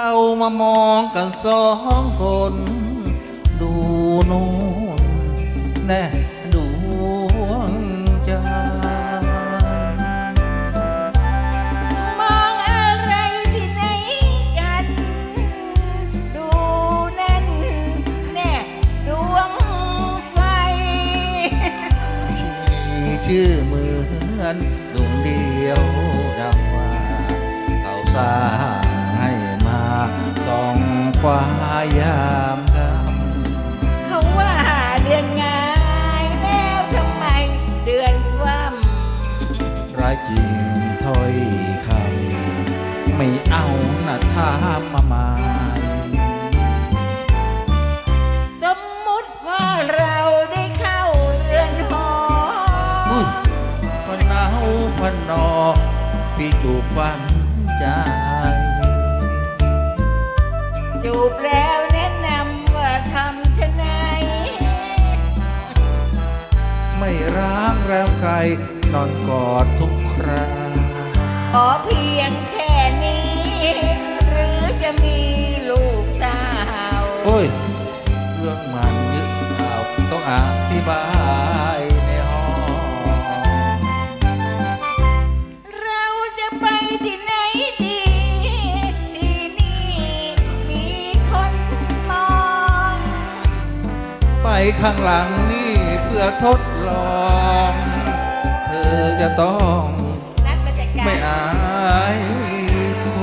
เรามามองกันสองคน ดูโน่นแน่ดวงใจมองอะไรที่ไหนกัน ดูนั่นแน่ดวงไฟ มีชื่อเหมือนดวงเดียวดังว่าเขาสา ฟ้ายามค่เขาว่าเดือนงายแล้วทำไมเดือนคว่ำร้ายจริงถ้อยคำไม่เอานะถามมาใหมายำสมมุติว่าเราได้เข้าเรือนหออุ้ยพนาวพนอพี่จูบฝันใจ จูบแล้วแนะนำว่าทำชะไหนไม่ร้างแล้วใครนอนกอดทุกคราขอเพียงแค่นี้ หรือจะมีลูกเต้า โอ้ย ข้างหลังนี่เพื่อทดลอง เธอจะต้องนัดมาจัดกาไม่อายครู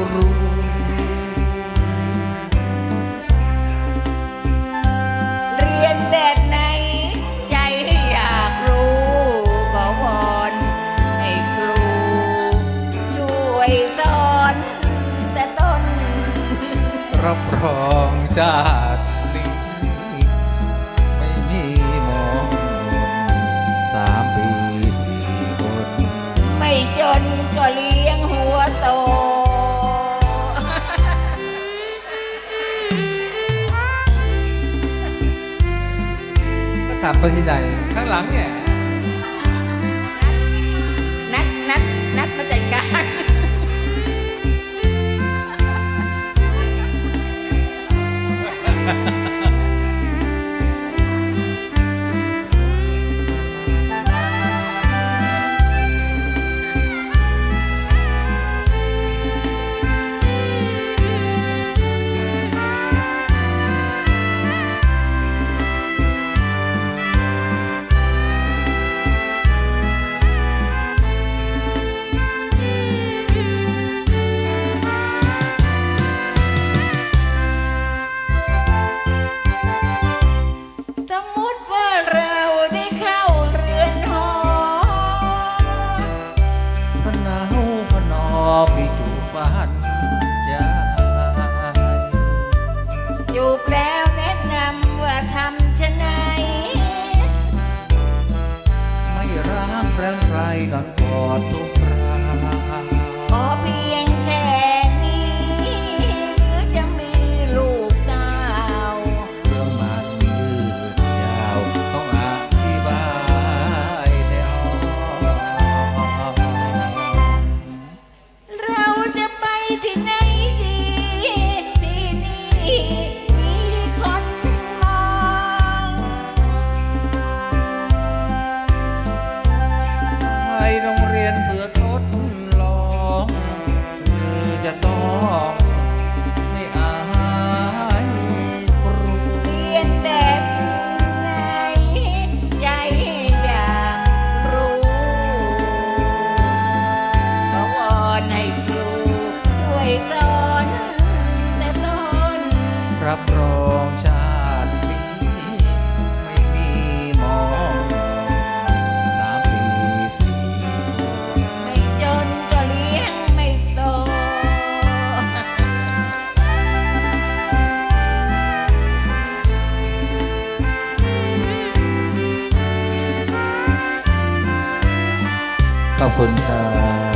เรียนแบบไหน ใจอยากรู้ขอวอนให้ครู ช่วยสอนแต่ต้น รับรองชา ก็ถามไปที่ไหนข้างหลังเนี่ย รักแรงไพรนอนกอดทุกครา ขอบคุณครับ